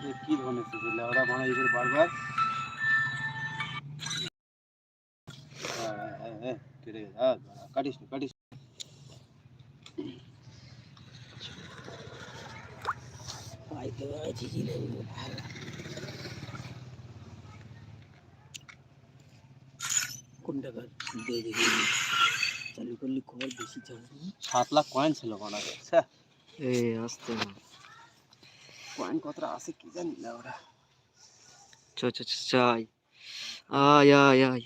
দাঁড়া এই করে বারবার হ্যাঁ, হ্যাঁ, হ্যাঁ, কেটে গেছে হ্যাঁ, দাঁড়া, কাটিস না কাটিস না। কোন টাকা দিয়ে দেখি চালু করলে খবর বেশি চান্স সাত লাখ কয়েন ছিল ওনার স্যার এ আসতে না কয়েন কতটা আছে কি জানি না ওরা চ চ চ চাই আয় আয় আয়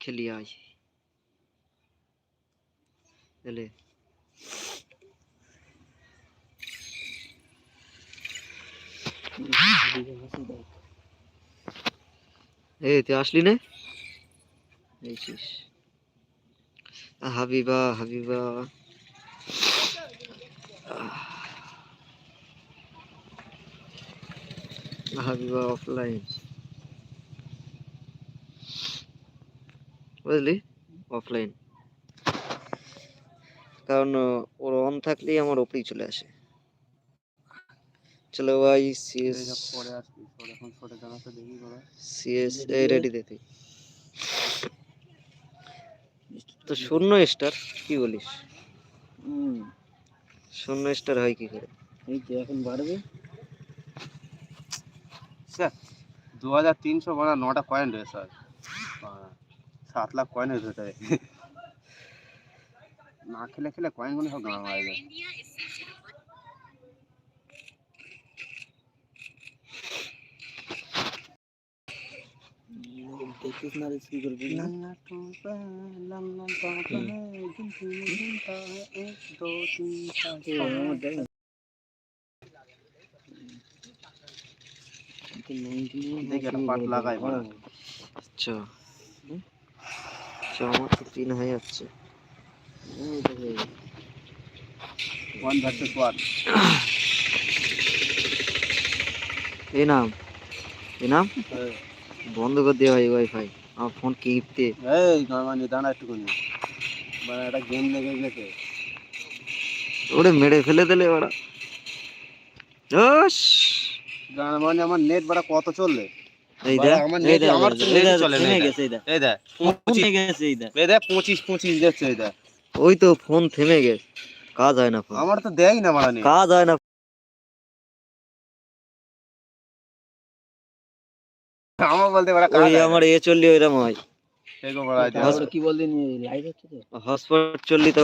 খেলি আয় এলে এ তুই আসলি না এইছিস হাবিবা হাবিবা হাবিবা অফলাইন বুঝলি অফলাইন কারণ ওর অন থাকলেই আমার ওপরেই চলে আসে। চলো ভাই সিএস পরে আসবি এখন ছোটে জানাতে দেখি সিএস এই রেডি দে তুই। তো শূন্য স্টার কি বলিস? শূন্য স্টার হয় কি করে? এই যে এখন বাড়বে। দু হাজার তিনশো মানে নটা কয়েন রয়েছে সাত লাখ কয়েন হয়েছে তাই না খেলে খেলে কয়েনগুলো সব দাম হয়ে যায়। দেখিস না রে কি করবি না এ, আমার দেখ না। তো 19 দেখি একটা পাট লাগাই বড়। আচ্ছা। আচ্ছা আমার তো তিন হয়ে যাচ্ছে। ওই ওয়ান ভার্সেস ওয়ান এ নাম এ নাম? বন্ধ করে দেওয়া হয় ওয়াইফাই আমার ফোন কিপতে। এই নর্মালি দাঁড়া একটুখানি মানে একটা গেম লেগে গেছে। ওরে মেরে ফেলে দিলে ওরা। ওস! মানে আমার নেট বাড়া কত চললে ওই তো ফোন থেমে গেছে। কাজ হয় না আমার তো দেয় না মারা নেই কাজ হয় না আমার বলতে পারা ওই আমার এ চললি ওইরকম হয়। কি বললি হটস্পট চললি তো?